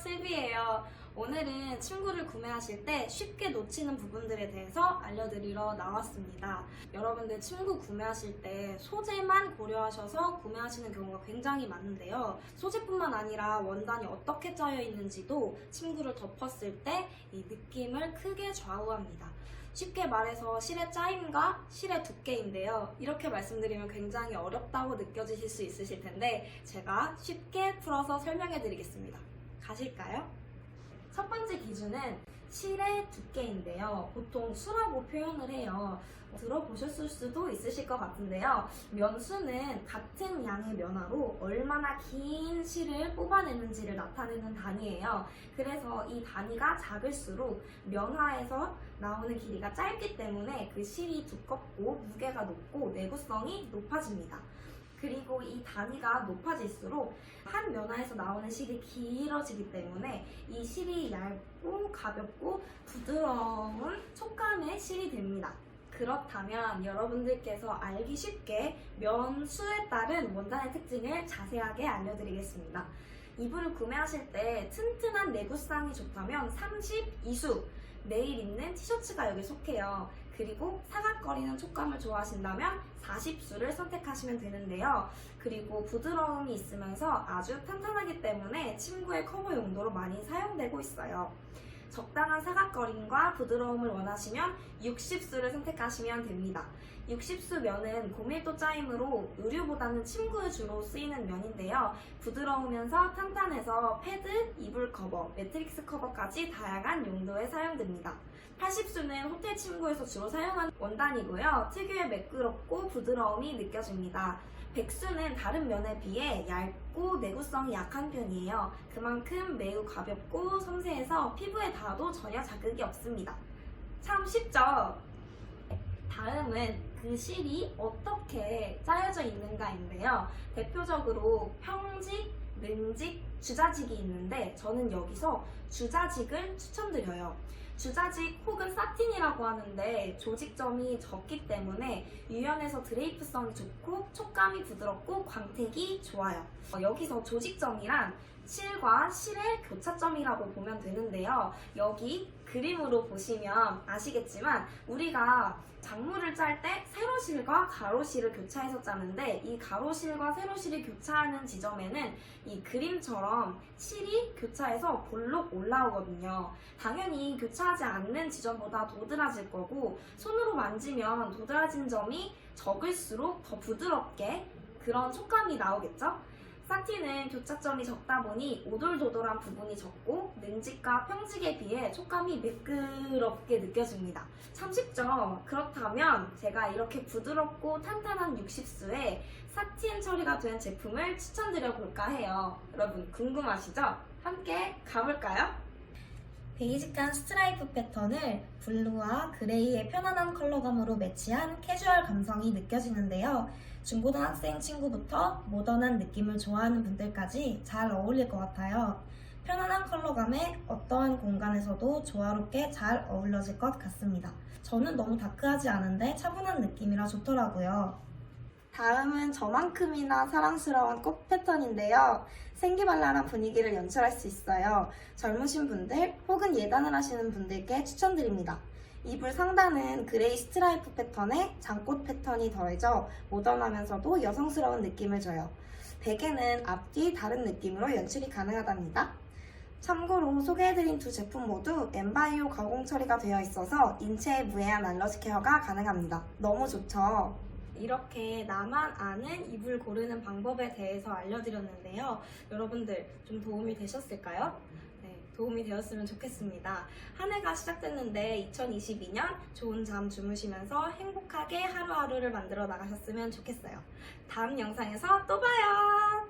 슬비예요. 오늘은 침구를 구매하실 때 쉽게 놓치는 부분들에 대해서 알려드리러 나왔습니다. 여러분들 침구 구매하실 때 소재만 고려하셔서 구매하시는 경우가 굉장히 많은데요. 소재뿐만 아니라 원단이 어떻게 짜여 있는지도 침구를 덮었을 때 이 느낌을 크게 좌우합니다. 쉽게 말해서 실의 짜임과 실의 두께인데요. 이렇게 말씀드리면 굉장히 어렵다고 느껴지실 수 있으실 텐데 제가 쉽게 풀어서 설명해 드리겠습니다. 가실까요? 첫 번째 기준은 실의 두께인데요. 보통 수라고 표현을 해요. 들어보셨을 수도 있으실 것 같은데요. 면수는 같은 양의 면화로 얼마나 긴 실을 뽑아내는지를 나타내는 단위예요. 그래서 이 단위가 작을수록 면화에서 나오는 길이가 짧기 때문에 그 실이 두껍고 무게가 높고 내구성이 높아집니다. 그리고 이 단위가 높아질수록 한 면화에서 나오는 실이 길어지기 때문에 이 실이 얇고 가볍고 부드러운 촉감의 실이 됩니다. 그렇다면 여러분들께서 알기 쉽게 면 수에 따른 원단의 특징을 자세하게 알려드리겠습니다. 이불을 구매하실 때 튼튼한 내구성이 좋다면 32수 내일 입는 티셔츠가 여기 속해요. 그리고 사각거리는 촉감을 좋아하신다면 40수를 선택하시면 되는데요. 그리고 부드러움이 있으면서 아주 탄탄하기 때문에 침구의 커버 용도로 많이 사용되고 있어요. 적당한 사각거림과 부드러움을 원하시면 60수를 선택하시면 됩니다. 60수 면은 고밀도 짜임으로 의류보다는 침구에 주로 쓰이는 면인데요. 부드러우면서 탄탄해서 패드, 이불 커버, 매트릭스 커버까지 다양한 용도에 사용됩니다. 80수는 호텔 침구에서 주로 사용하는 원단이고요. 특유의 매끄럽고 부드러움이 느껴집니다. 백수는 다른 면에 비해 얇고 내구성이 약한 편이에요. 그만큼 매우 가볍고 섬세해서 피부에 닿아도 전혀 자극이 없습니다. 참 쉽죠? 다음은 그 실이 어떻게 짜여져 있는가인데요. 대표적으로 평직, 능직, 주자직이 있는데 저는 여기서 주자직을 추천드려요. 주자직 혹은 사틴이라고 하는데 조직점이 적기 때문에 유연해서 드레이프성이 좋고 촉감이 부드럽고 광택이 좋아요. 어, 여기서 조직점이란 실과 실의 교차점이라고 보면 되는데요. 여기 그림으로 보시면 아시겠지만 우리가 작물을 짤 때 세로실과 가로실을 교차해서 짜는데 이 가로실과 세로실이 교차하는 지점에는 이 그림처럼 실이 교차해서 볼록 올라오거든요. 당연히 교차하지 않는 지점보다 도드라질 거고 손으로 만지면 도드라진 점이 적을수록 더 부드럽게 그런 촉감이 나오겠죠? 사티는 교차점이 적다 보니 오돌도돌한 부분이 적고 능직과 평직에 비해 촉감이 매끄럽게 느껴집니다. 참 쉽죠? 그렇다면 제가 이렇게 부드럽고 탄탄한 60수에 사틴 처리가 된 제품을 추천드려 볼까 해요. 여러분 궁금하시죠? 함께 가볼까요? 베이직한 스트라이프 패턴을 블루와 그레이의 편안한 컬러감으로 매치한 캐주얼 감성이 느껴지는데요. 중고등학생 친구부터 모던한 느낌을 좋아하는 분들까지 잘 어울릴 것 같아요. 편안한 컬러감에 어떠한 공간에서도 조화롭게 잘 어울려질 것 같습니다. 저는 너무 다크하지 않은데 차분한 느낌이라 좋더라고요. 다음은 저만큼이나 사랑스러운 꽃 패턴인데요. 생기발랄한 분위기를 연출할 수 있어요. 젊으신 분들 혹은 예단을 하시는 분들께 추천드립니다. 이불 상단은 그레이 스트라이프 패턴에 장꽃 패턴이 더해져 모던하면서도 여성스러운 느낌을 줘요. 베개는 앞뒤 다른 느낌으로 연출이 가능하답니다. 참고로 소개해드린 두 제품 모두 엠바이오 가공 처리가 되어 있어서 인체에 무해한 알러지 케어가 가능합니다. 너무 좋죠? 이렇게 나만 아는 이불 고르는 방법에 대해서 알려드렸는데요. 여러분들 좀 도움이 되셨을까요? 네, 도움이 되었으면 좋겠습니다. 한 해가 시작됐는데 2022년 좋은 잠 주무시면서 행복하게 하루하루를 만들어 나가셨으면 좋겠어요. 다음 영상에서 또 봐요.